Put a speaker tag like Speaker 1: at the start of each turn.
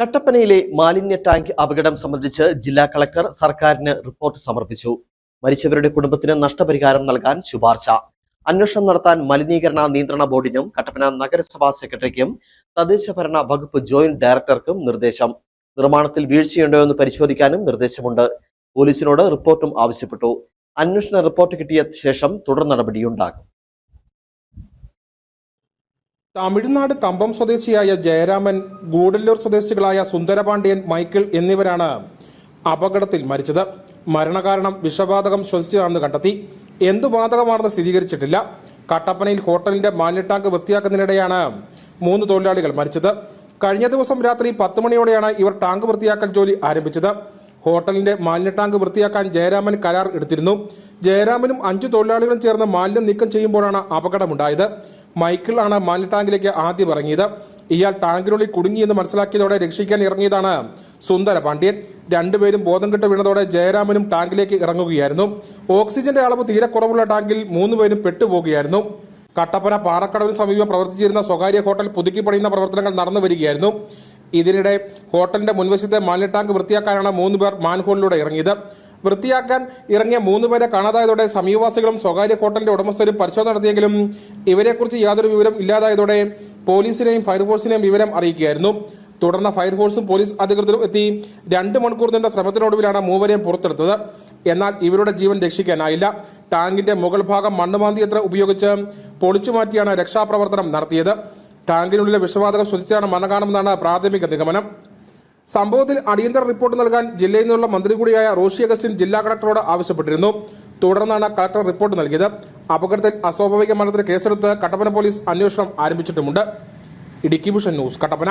Speaker 1: കട്ടപ്പനയിലെ മാലിന്യ ടാങ്ക് അപകടം സംബന്ധിച്ച് ജില്ലാ കളക്ടർ സർക്കാരിന് റിപ്പോർട്ട് സമർപ്പിച്ചു. മരിച്ചവരുടെ കുടുംബത്തിന് നഷ്ടപരിഹാരം നൽകാൻ ശുപാർശ. അന്വേഷണം നടത്താൻ മലിനീകരണ നിയന്ത്രണ ബോർഡിനും കട്ടപ്പന നഗരസഭാ സെക്രട്ടറിക്കും തദ്ദേശ ഭരണ വകുപ്പ് ജോയിന്റ് ഡയറക്ടർക്കും നിർദ്ദേശം. നിർമ്മാണത്തിൽ വീഴ്ചയുണ്ടോ എന്ന് പരിശോധിക്കാനും നിർദ്ദേശമുണ്ട്. പോലീസിനോട് റിപ്പോർട്ടും ആവശ്യപ്പെട്ടു. അന്വേഷണ റിപ്പോർട്ട് കിട്ടിയ ശേഷം തുടർ നടപടിയുണ്ടാകും.
Speaker 2: തമിഴ്നാട് കമ്പം സ്വദേശിയായ ജയരാമൻ ഗൂഡല്ലൂർ സ്വദേശികളായ സുന്ദരപാണ്ഡ്യൻ മൈക്കിൾ എന്നിവരാണ് അപകടത്തിൽ മരിച്ചത്. മരണകാരണം വിഷവാതകം ശ്വസിച്ചതാണെന്ന് കണ്ടെത്തി. എന്ത് വാതകമാണെന്ന് സ്ഥിരീകരിച്ചിട്ടില്ല. കട്ടപ്പനയിൽ ഹോട്ടലിന്റെ മാലിന്യ ടാങ്ക് വൃത്തിയാക്കുന്നതിനിടെയാണ് മൂന്ന് തൊഴിലാളികൾ മരിച്ചത്. കഴിഞ്ഞ ദിവസം രാത്രി പത്ത് മണിയോടെയാണ് ഇവർ ടാങ്ക് വൃത്തിയാക്കൽ ജോലി ആരംഭിച്ചത്. ഹോട്ടലിന്റെ മാലിന്യ ടാങ്ക് വൃത്തിയാക്കാൻ ജയരാമൻ കരാർ എടുത്തിരുന്നു. ജയരാമനും അഞ്ചു തൊഴിലാളികളും ചേർന്ന് മാലിന്യം നീക്കം ചെയ്യുമ്പോഴാണ് അപകടമുണ്ടായത്. മൈക്കിൾ ആണ് മാലിന്യ ടാങ്കിലേക്ക് ആദ്യം ഇറങ്ങിയത്. ഇയാൾ ടാങ്കിനുള്ളിൽ കുടുങ്ങിയെന്ന് മനസ്സിലാക്കിയതോടെ രക്ഷിക്കാൻ ഇറങ്ങിയതാണ് സുന്ദര പാണ്ഡ്യൻ. രണ്ടുപേരും ബോധം കെട്ട് വീണതോടെ ജയരാമനും ടാങ്കിലേക്ക് ഇറങ്ങുകയായിരുന്നു. ഓക്സിജന്റെ അളവ് തീരെ കുറവുള്ള ടാങ്കിൽ മൂന്നുപേരും പെട്ടുപോകുകയായിരുന്നു. കട്ടപ്പന പാറക്കടവിന് സമീപം പ്രവർത്തിച്ചിരുന്ന സ്വകാര്യ ഹോട്ടൽ പുതുക്കി പണിയുന്ന പ്രവർത്തനങ്ങൾ നടന്നു വരികയായിരുന്നു. ഇതിനിടെ ഹോട്ടലിന്റെ മുൻവശത്തെ മാലിന്യ ടാങ്ക് വൃത്തിയാക്കാനാണ് മൂന്നുപേർ മാൻഹോളിലൂടെ ഇറങ്ങിയത്. വൃത്തിയാക്കാൻ ഇറങ്ങിയ മൂന്ന് പേരെ കാണാതായതോടെ സമീപവാസികളും സ്വകാര്യ ഹോട്ടലിന്റെ ഉടമസ്ഥരും പരിശോധന നടത്തിയെങ്കിലും ഇവരെക്കുറിച്ച് യാതൊരു വിവരം ഇല്ലാതായതോടെ പോലീസിനെയും ഫയർഫോഴ്സിനെയും വിവരം അറിയിക്കുകയായിരുന്നു. തുടർന്ന് ഫയർഫോഴ്സും പോലീസ് അധികൃതരും എത്തി രണ്ട് മണിക്കൂർ നീണ്ട ശ്രമത്തിനൊടുവിലാണ് മൂവരെയും പുറത്തെടുത്തത്. എന്നാൽ ഇവരുടെ ജീവൻ രക്ഷിക്കാനായില്ല. ടാങ്കിന്റെ മുകൾ ഭാഗം മണ്ണുമാന്തിയത്ര ഉപയോഗിച്ച് പൊളിച്ചുമാറ്റിയാണ് രക്ഷാപ്രവർത്തനം നടത്തിയത്. ടാങ്കിനുള്ളിലെ വിഷവാതകം ശ്വസിച്ചാണ് കാണുമെന്നാണ് പ്രാഥമിക നിഗമനം. സംഭവത്തിൽ അടിയന്തര റിപ്പോർട്ട് നൽകാൻ ജില്ലയിൽ നിന്നുള്ള മന്ത്രി കൂടിയായ റോഷി അഗസ്റ്റിൻ ജില്ലാ കളക്ടറോട് ആവശ്യപ്പെട്ടിരുന്നു. തുടർന്നാണ് കളക്ടർ റിപ്പോർട്ട് നൽകിയത്. അപകടത്തിൽ അസ്വാഭാവിക മരണത്തിന് കേസെടുത്ത് കട്ടപ്പന പോലീസ് അന്വേഷണം ആരംഭിച്ചിട്ടുമുണ്ട്. Idukki vision news Kattappana.